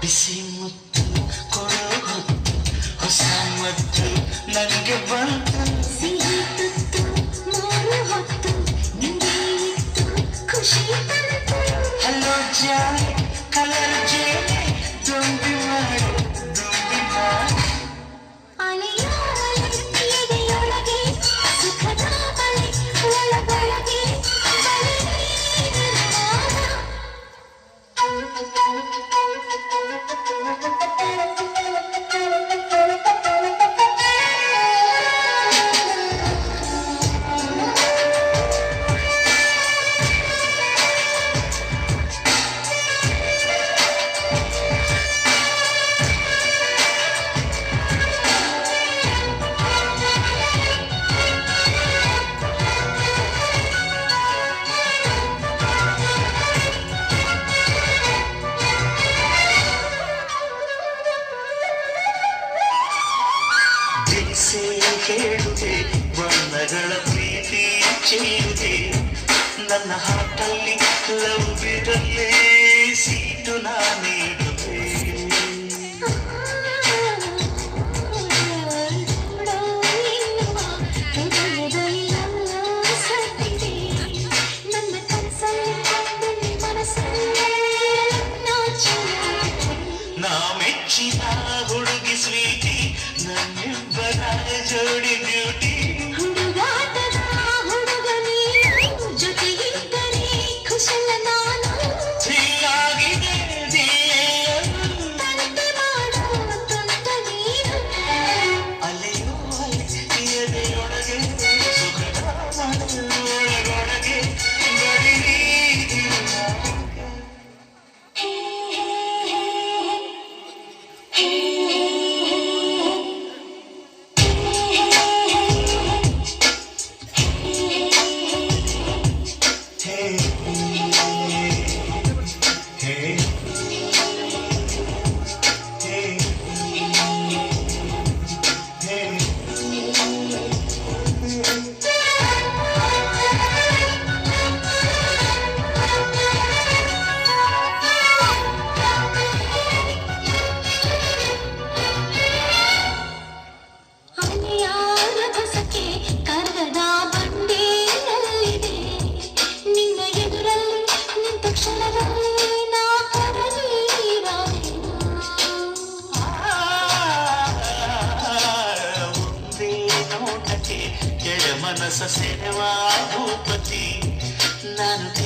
BC Muthu कोरोगु हुसा Muthu नंगे बंत Thank you. చేరితే ನನ್ನ ಹಾಟಲ್ಲಿ ಲವ್ ಬಿರಲೇ ಸೀಟು ನಾನೇ ಸೇವಾ ಭೂಪತಿ ನಾನು